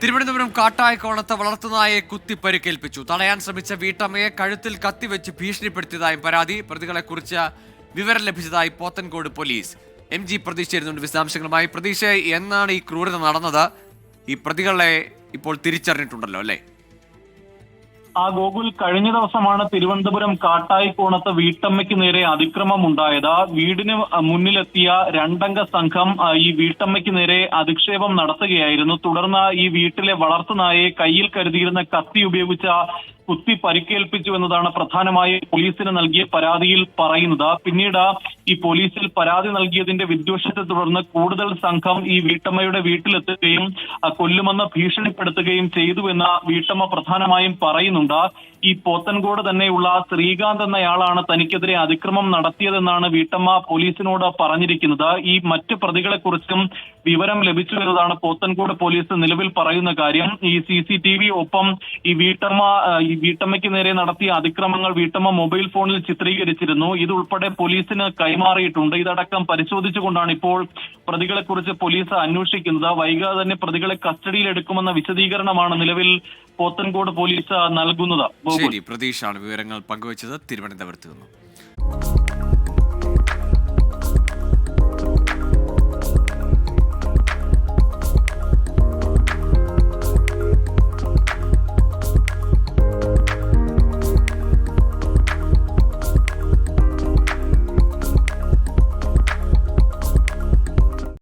തിരുവനന്തപുരം കാട്ടായക്കോണത്ത് വളർത്തുനായെ കുത്തി പരിക്കേൽപ്പിച്ചു. തടയാൻ ശ്രമിച്ച വീട്ടമ്മയെ കഴുത്തിൽ കത്തിവെച്ച് ഭീഷണിപ്പെടുത്തിയതായും പരാതി. പ്രതികളെക്കുറിച്ച് വിവരം ലഭിച്ചതായി പോത്തൻകോട് പോലീസ്. എം ജി പ്രതീക്ഷ വിശദാംശങ്ങളുമായി. പ്രതീക്ഷ എന്നാണ് ഈ ക്രൂരത നടന്നത്? ഈ പ്രതികളെ ഇപ്പോൾ തിരിച്ചറിഞ്ഞിട്ടുണ്ടല്ലോ അല്ലേ? ആ ഗോകുൽ കഴിഞ്ഞ ദിവസമാണ് തിരുവനന്തപുരം കാട്ടായിക്കോണത്ത് വീട്ടമ്മയ്ക്ക് നേരെ അതിക്രമം ഉണ്ടായത്. വീടിന് മുന്നിലെത്തിയ രണ്ടംഗ സംഘം ഈ വീട്ടമ്മയ്ക്ക് നേരെ അധിക്ഷേപം നടത്തുകയായിരുന്നു. തുടർന്ന് ഈ വീട്ടിലെ വളർത്തുനായെ കയ്യിൽ കരുതിയിരുന്ന കത്തി ഉപയോഗിച്ച കുത്തി പരിക്കേൽപ്പിച്ചു എന്നതാണ് പ്രധാനമായും പോലീസിന് നൽകിയ പരാതിയിൽ പറയുന്നത്. പിന്നീട് ഈ പോലീസിൽ പരാതി നൽകിയതിന്റെ വിദ്വേഷത്തെ തുടർന്ന് കൂടുതൽ സംഘം ഈ വീട്ടമ്മയുടെ വീട്ടിലെത്തുകയും കൊല്ലുമെന്ന് ഭീഷണിപ്പെടുത്തുകയും ചെയ്തു എന്ന് വീട്ടമ്മ പ്രധാനമായും പറയുന്നുണ്ട്. ഈ പോത്തൻകോട് തന്നെയുള്ള ശ്രീകാന്ത് എന്നയാളാണ് തനിക്കെതിരെ അതിക്രമം നടത്തിയതെന്നാണ് വീട്ടമ്മ പോലീസിനോട് പറഞ്ഞിരിക്കുന്നത്. ഈ മറ്റ് പ്രതികളെ കുറിച്ചും വിവരം ലഭിച്ചു എന്നതാണ് പോത്തൻകോട് പോലീസ് നിലവിൽ പറയുന്ന കാര്യം. ഈ സി സി ടി വി ഒപ്പം ഈ വീട്ടമ്മ ഈ വീട്ടമ്മയ്ക്ക് നേരെ നടത്തിയ അതിക്രമങ്ങൾ വീട്ടമ്മ മൊബൈൽ ഫോണിൽ ചിത്രീകരിച്ചിരുന്നു. ഇതുൾപ്പെടെ പോലീസിന് കൈമാറിയിട്ടുണ്ട്. ഇതടക്കം പരിശോധിച്ചുകൊണ്ടാണ് ഇപ്പോൾ പ്രതികളെക്കുറിച്ച് പോലീസ് അന്വേഷിക്കുന്നത്. വൈകാതെ തന്നെ പ്രതികളെ കസ്റ്റഡിയിൽ എടുക്കുമെന്ന വിശദീകരണമാണ് നിലവിൽ പോത്തൻകോട് പോലീസ് നൽകുന്നത്. ശരി പ്രതീഷാണ് വിവരങ്ങൾ പങ്കുവച്ചത് തിരുവനന്തപുരത്ത് നിന്നും